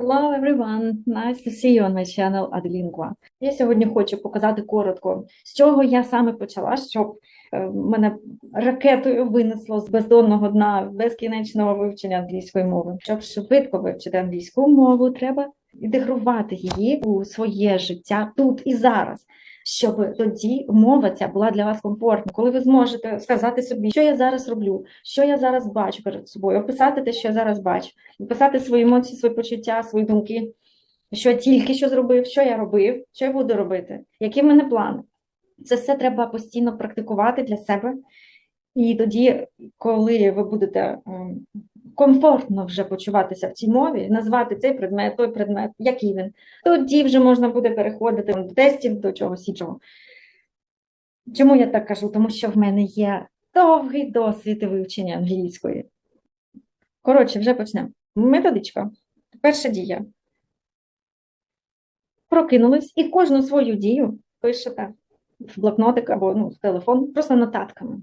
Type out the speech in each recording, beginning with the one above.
Hello everyone, nice to see you on my channel AdLingua. Я сьогодні хочу показати коротко, з чого я саме почала, щоб е, мене ракетою винесло з бездонного дна безкінечного вивчення англійської мови. Щоб швидко вивчити англійську мову, треба інтегрувати її у своє життя тут і зараз. Щоб тоді мова ця була для вас комфортна, коли ви зможете сказати собі, що я зараз роблю, що я зараз бачу перед собою, описати те, що я зараз бачу, описати свої емоції, свої почуття, свої думки, що тільки що зробив, що я робив, що я буду робити, які в мене плани. Це все треба постійно практикувати для себе. І тоді, коли ви будете комфортно вже почуватися в цій мові, назвати цей предмет, той предмет, який він, тоді вже можна буде переходити до тестів, до чогось іншого. Чому я так кажу? Тому що в мене є довгий досвід вивчення англійської. Коротше, вже почнемо. Методичка. Перша дія. Прокинулись і кожну свою дію пишете в блокнотик або ну, в телефон, просто нотатками.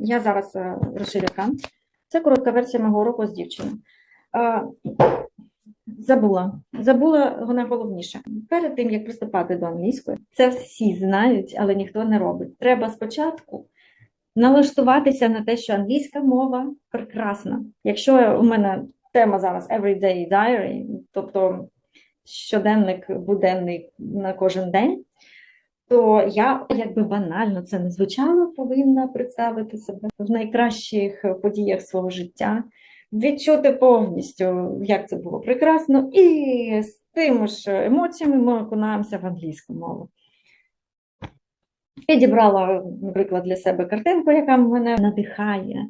Я зараз а, розширю екран. Це коротка версія мого уроку з дівчиною. Забула. Забула найголовніше. Перед тим, як приступати до англійської, це всі знають, але ніхто не робить. Треба спочатку налаштуватися на те, що англійська мова прекрасна. Якщо у мене тема зараз Everyday Diary, тобто щоденник буденний на кожен день, то я, якби банально це не звучало, повинна представити себе в найкращих подіях свого життя, відчути повністю, як це було прекрасно, і з тими ж емоціями ми окунаємося в англійську мову. Підібрала, наприклад, для себе картинку, яка мене надихає.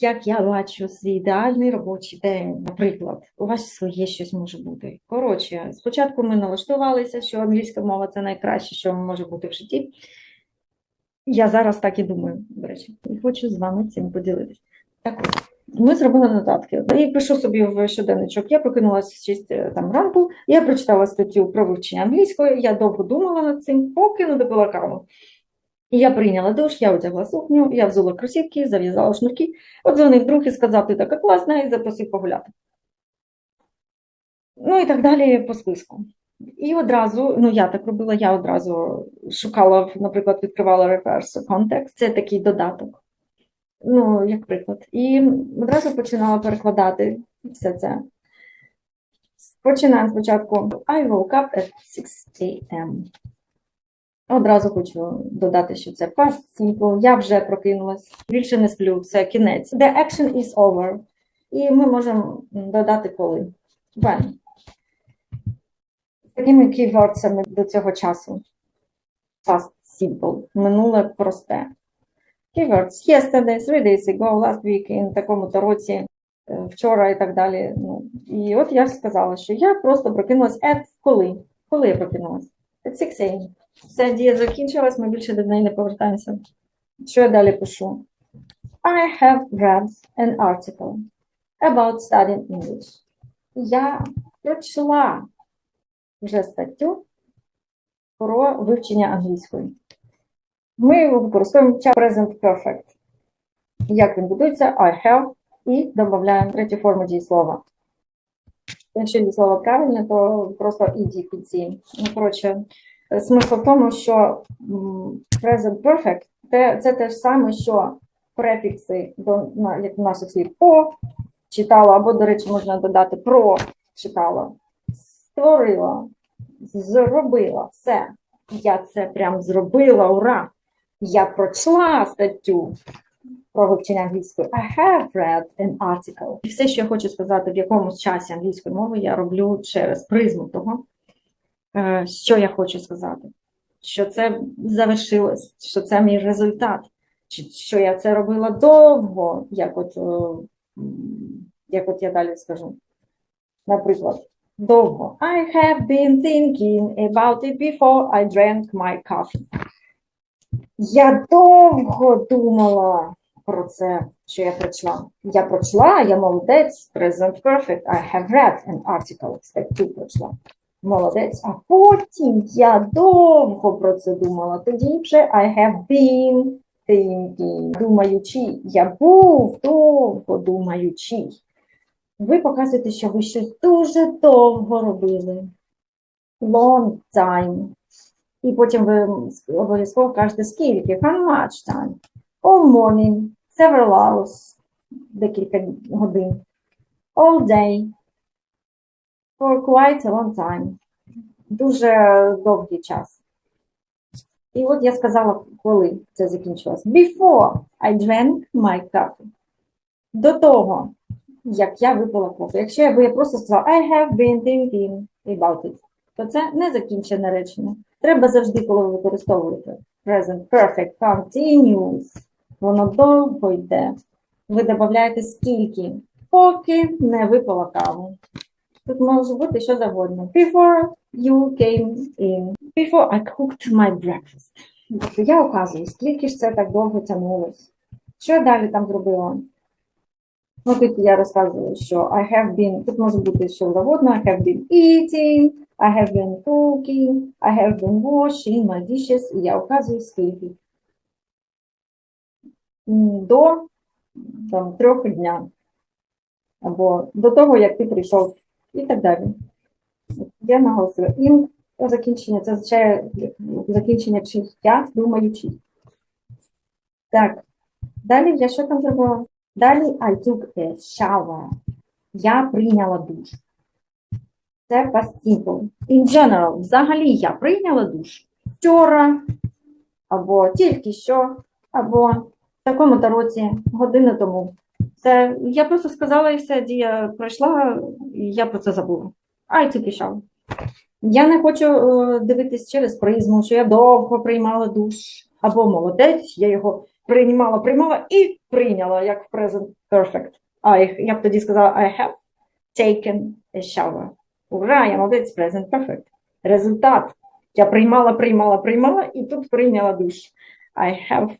Як я бачу свій ідеальний робочий день, наприклад, у вас своє щось може бути. Коротше, спочатку ми налаштувалися, що англійська мова це найкраще, що може бути в житті. Я зараз так і думаю, до речі, і хочу з вами цим поділитися. Так ми зробили нотатки. І пишу собі в щоденничок. Я прокинулася в 6 там, ранку, я прочитала статтю про вивчення англійської, я довго думала над цим, поки не допила каву. І я прийняла душ, я одягла сукню, я взула кросівки, зав'язала шнурки, подзвонив друг і сказав, ти така класна, і запросив погуляти. Ну і так далі по списку. І одразу, ну я так робила, я одразу шукала, наприклад, відкривала reverse context, це такий додаток. Ну, як приклад. І одразу починала перекладати все це. Починаємо спочатку I woke up at 6 a.m. Одразу хочу додати, що це past simple. Я вже прокинулась. Більше не сплю, це кінець. The action is over. І ми можемо додати коли. When. Такими кейвордсами до цього часу. Past simple. Минуле просте. Keywords. Yesterday, three days ago, last week, in такому-то році, вчора і так далі. Ну, і от я сказала, що я просто прокинулась at коли. Коли я прокинулась? At 6 a.m. Все, дія закінчилась, ми більше до неї не повертаємося. Що я далі пишу? I have read an article about studying English. Я прочла вже статтю про вивчення англійської. Ми використовуємо present perfect. Як він будується? I have і додаємо третю форму дієслова. Якщо дієслово правильне, то просто іді в кінці. Ну, коротше, смисл в тому, що present perfect це, це те ж саме, що префікси до наших слів по читала, або, до речі, можна додати про читала, створила, зробила все. Я це прям зробила, ура! Я прочла статтю про вивчення англійської. I have read an article. І все, що я хочу сказати, в якомусь часі англійської мови я роблю через призму того, що я хочу сказати, що це завершилось, що це мій результат, що я це робила довго, як от, як от я далі скажу. Наприклад, довго. I have been thinking about it before I drank my coffee. Я довго думала про це, що я прочла. Я прочла, я молодець, present perfect. I have read an article, статтю прочла. Молодець. А потім я довго про це думала. Тоді вже I have been thinking, думаючи. Я був довго думаючи. Ви показуєте, що ви щось дуже довго робили. Long time. І потім ви обов'язково кажете, скільки, how much time. All morning, several hours, декілька годин. All day, for quite a long time. Дуже довгий час. І от я сказала, коли це закінчилось. Before I drank my coffee. До того, як я випила кофе. Якщо я би я просто сказала I have been thinking about it, то це не закінчене речення. Треба завжди, коли ви використовуєте present perfect continuous, воно довго йде. Ви додаєте скільки, поки не випила каву. Тут може бути що завгодно. Before you came in. Before I cooked my breakfast. Я указую, скільки ж це так довго тягнулось. Що далі там зробила? Ну, тут я розказую, що I have been, тут може бути що завгодно, I have been eating, I have been cooking, I have been washing my dishes, і я указую скільки. До там, трьох дня. Або до того, як ти прийшов, і так далі. Я наголосила. In закінчення, це означає закінчення чих. Я думаю, чи. Так. Далі я що там зробила? Далі I took a shower. Я прийняла душ. Це past simple. In general, взагалі я прийняла душ вчора, або тільки що, або в такому-то році, годину тому. Це я просто сказала і все, дія пройшла, і я про це забула. Took a shower. Я не хочу е, дивитись через призму, що я довго приймала душ, або молодець, я його приймала, приймала і прийняла, як в present perfect. А я б тоді сказала I have taken a shower. Ура, я молодець, present perfect. Результат. Я приймала, приймала, приймала і тут прийняла душ. I have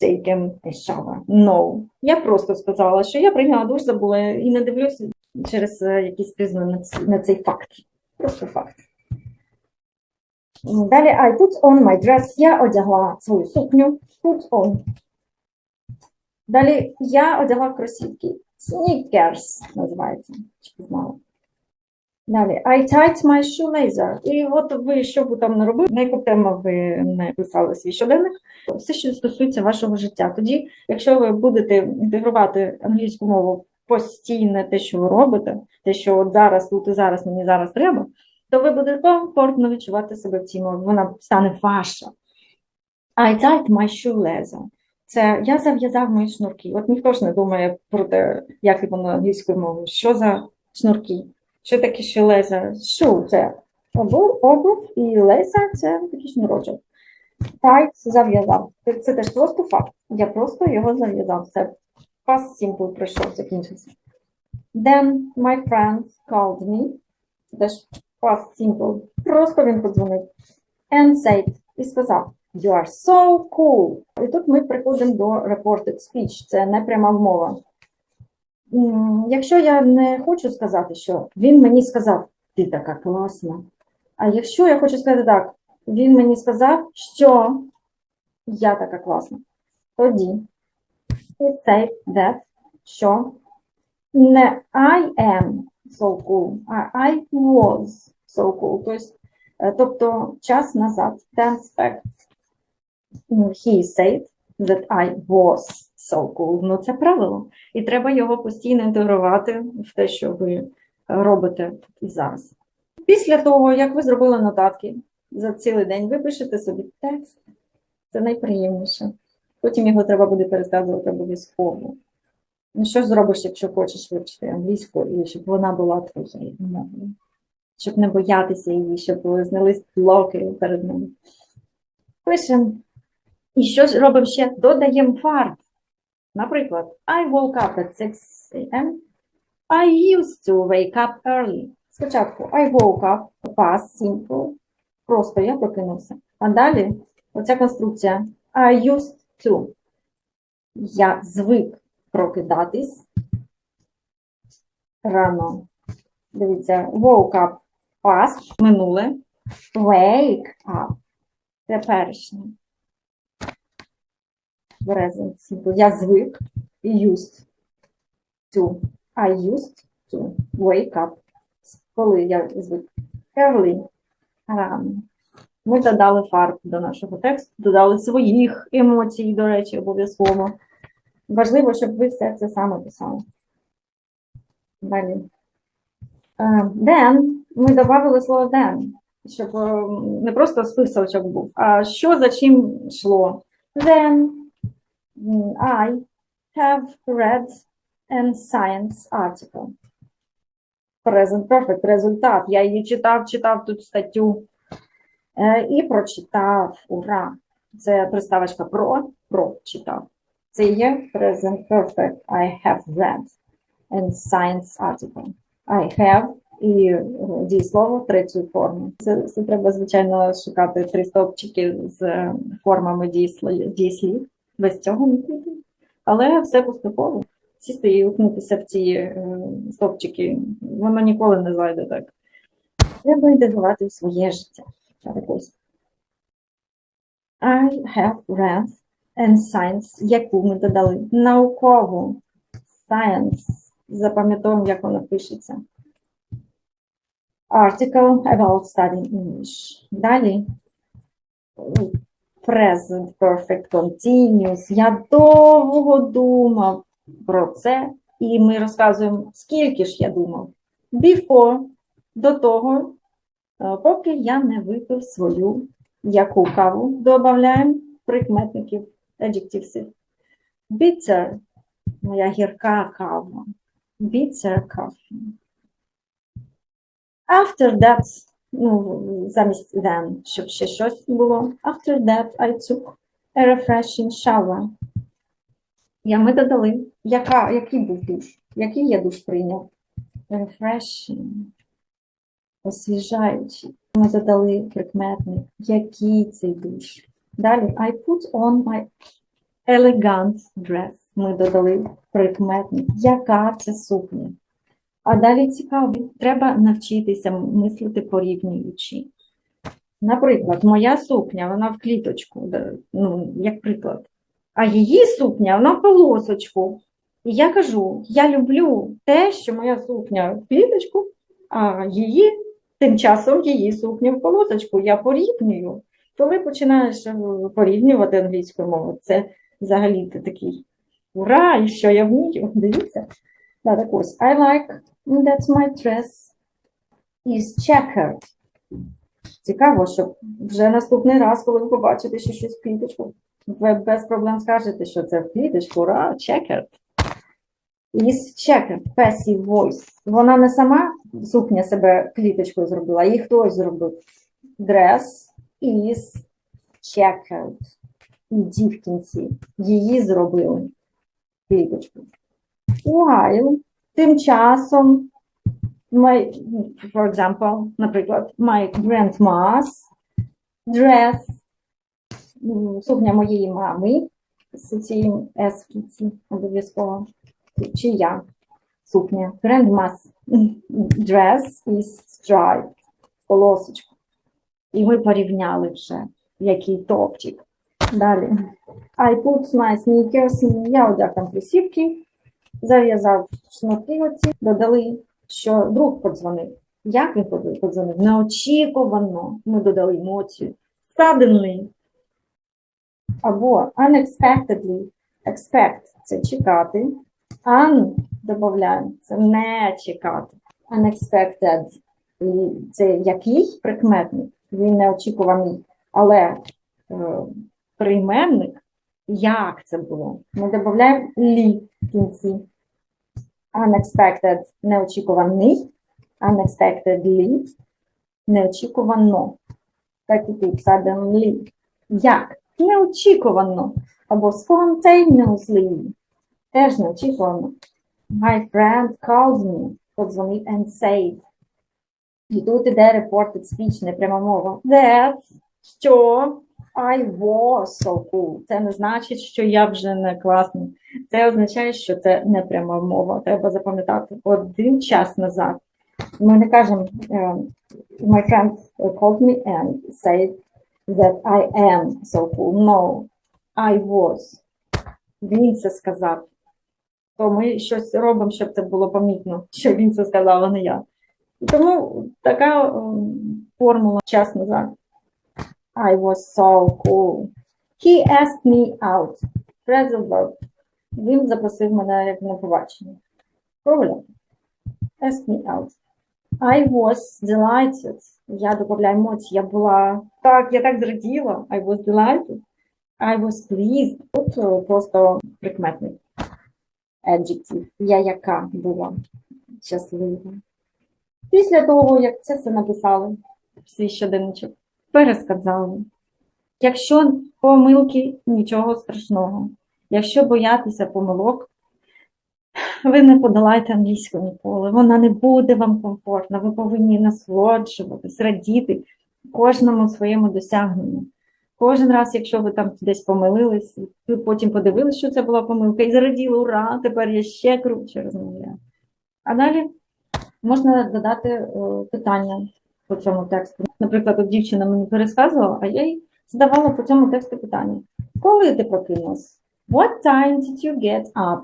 taken a shower. No. Я просто сказала, що я прийняла душ, забула і не дивлюся через е, якісь призми на на цей факт. Просто факт. Далі I put on my dress. Я одягла свою сукню. Put on. Далі я одягла кросівки. Sneakers називається. Чи ви знали? Далі I tied my shoelacer. І от ви, що ви там не робили, на яку тему ви не писали свій щоденник, все, що стосується вашого життя. Тоді, якщо ви будете інтегрувати англійську мову в постійне те, що ви робите, те, що от зараз, тут і зараз мені зараз треба, то ви будете комфортно відчувати себе в цій мові. Вона стане ваша. I tied my shoelacer. Це я зав'язав мої шнурки. От ніхто ж не думає про те, як воно англійською мовою. Що за шнурки? Що таке shoelacer? Shoe – це обув, і lacer – це такий шнурочок. Tied – зав'язав. Це, це теж просто факт. Я просто його зав'язав. Це past simple пройшов, закінчився. Then my friends called me. Це теж past simple. Просто він подзвонив. And said, і сказав, you are so cool. І тут ми приходимо до reported speech. Це не пряма мова. Якщо я не хочу сказати, що він мені сказав, ти така класна. А якщо я хочу сказати так, він мені сказав, що я така класна, тоді he said that, що не I am so cool, а I was so cool. Тобто, е, тобто час назад, tense fact. He said that I was so cool. Ну, це правило. І треба його постійно інтегрувати в те, що ви робите і зараз. Після того, як ви зробили нотатки за цілий день, ви пишете собі текст. Це найприємніше. Потім його треба буде пересказувати обов'язково. Ну, що зробиш, якщо хочеш вивчити англійську, і щоб вона була твоєю мовою? Щоб не боятися її, щоб знялись блоки перед ними. Пишемо. І що робимо ще? Додаємо фарб. Наприклад, I woke up at 6 a.m. I used to wake up early. Спочатку I woke up, past simple, просто я прокинувся. А далі оця конструкція I used to. Я звик прокидатись рано. Дивіться, woke up, past, минуле, wake up, теперішнє. Present simple. Я звик used to. I used to wake up. Коли я звик early, рано. Ми додали фарб до нашого тексту, додали своїх емоцій, до речі, обов'язково. Важливо, щоб ви все це саме писали. Далі. Е, Then ми додали слово then, щоб е, не просто списочок був, а що за чим йшло. Then I have read an science article. Present perfect результат. Я її читав, читав тут статтю е, і прочитав. Ура! Це приставочка про, прочитав. Це є present perfect. I have read an science article. I have і е, дієслово третьої форми. Це, це треба, звичайно, шукати три стовпчики з е, формами дієслів. Без цього не буде. Але все поступово. Сісти і уткнутися в ці е, стовпчики, воно ніколи не зайде так. Треба інтегрувати в своє життя. I have read and science, яку ми додали. Наукову. Science. Запам'ятовуємо, як воно пишеться. Article about studying English. Далі. Present perfect continuous. Я довго думав про це, і ми розказуємо, скільки ж я думав. Before, до того, е, поки я не випив свою яку каву, додаємо прикметників, adjectives. Bitter, моя гірка кава. Bitter coffee. After that, ну, замість then, щоб ще щось було. After that, I took a refreshing shower. Я ми додали, яка, який був душ, який я душ прийняв. Refreshing. Освіжаючий. Ми додали прикметник, який цей душ. Далі, I put on my elegant dress. Ми додали прикметник, яка це сукня. А далі цікаво, треба навчитися мислити порівнюючи. Наприклад, моя сукня, вона в кліточку, ну, як приклад. А її сукня, вона в полосочку. І я кажу, я люблю те, що моя сукня в кліточку, а її тим часом її сукня в полосочку. Я порівнюю. Коли починаєш е, порівнювати англійську мову, це взагалі ти такий ура, і що я вмію, дивіться. Да, так ось. I like that my dress is checkered. Цікаво, що вже наступний раз, коли ви побачите, що щось в кліточку, ви без проблем скажете, що це в кліточку, ура, checkered. Is checkered, passive voice. Вона не сама сукня себе кліточкою зробила, її хтось зробив. Dress is checkered. І дівкінці її зробили кліточку. While тим часом, my, for example, наприклад, my grandma's dress, сукня моєї мами, з цією S обов'язково, чия сукня, grandma's dress is striped, полосочку. І ми порівняли вже, який топчик. Далі. I put my sneakers, я одяг там кросівки, зав'язав шнурки оці, додали, що друг подзвонив. Як він подзвонив? Неочікувано. Ми додали емоцію. Suddenly. Або unexpectedly. Expect – це чекати. Un додаємо – це не чекати. Unexpected – це який прикметник? Він неочікуваний. Але е, прийменник як це було? Ми додаємо лі в кінці. Unexpected – неочікуваний. Unexpectedly – неочікувано. Так і тут suddenly. Як? Неочікувано. Або spontaneously. Теж неочікувано. My friend calls me. Подзвонив and said. І тут іде reported speech, не пряма мова. That, що I was so cool. Це не значить, що я вже не класний. Це означає, що це не пряма мова. Треба запам'ятати один час назад. Ми не кажемо е, my friend called me and said that I am so cool. No, I was. Він це сказав. то ми щось робимо, щоб це було помітно, що він це сказав, а не я. Тому така ем, формула час назад. I was so cool. He asked me out. Phrasal verb. Він запросив мене на побачення. Прогуляти. Ask me out. I was delighted. Я додаю емоції. Я була так, я так зраділа. I was delighted. I was pleased. Тут е, просто прикметний adjective. Я яка була щаслива. Після того, як це все написали, свій щоденничок, пересказали. Якщо помилки, нічого страшного. Якщо боятися помилок, ви не подолаєте англійську ніколи. Вона не буде вам комфортна. Ви повинні насолоджуватись, радіти кожному своєму досягненню. Кожен раз, якщо ви там десь помилились, ви потім подивилися, що це була помилка, і зраділи, ура, тепер я ще круче розмовляю. А далі можна додати е, питання по цьому тексту. Наприклад, от дівчина мені пересказувала, а я їй задавала по цьому тексту питання. Коли ти прокинулась? What time did you get up?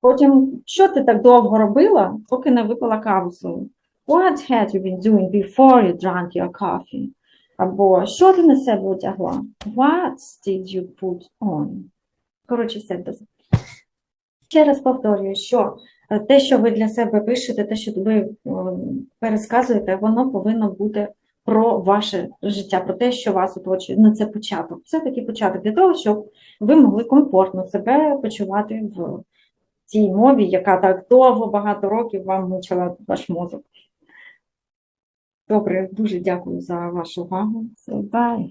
Потім, що ти так довго робила, поки не випила каву свою? What had you been doing before you drank your coffee? Або що ти на себе одягла? What did you put on? Коротше, все. Ще раз повторюю, що те, що ви для себе пишете, те, що ви е, пересказуєте, воно повинно бути про ваше життя, про те, що вас оточує. Ну, це початок. Це такий початок для того, щоб ви могли комфортно себе почувати в цій мові, яка так довго, багато років вам мучила ваш мозок. Добре, дуже дякую за вашу увагу. Bye.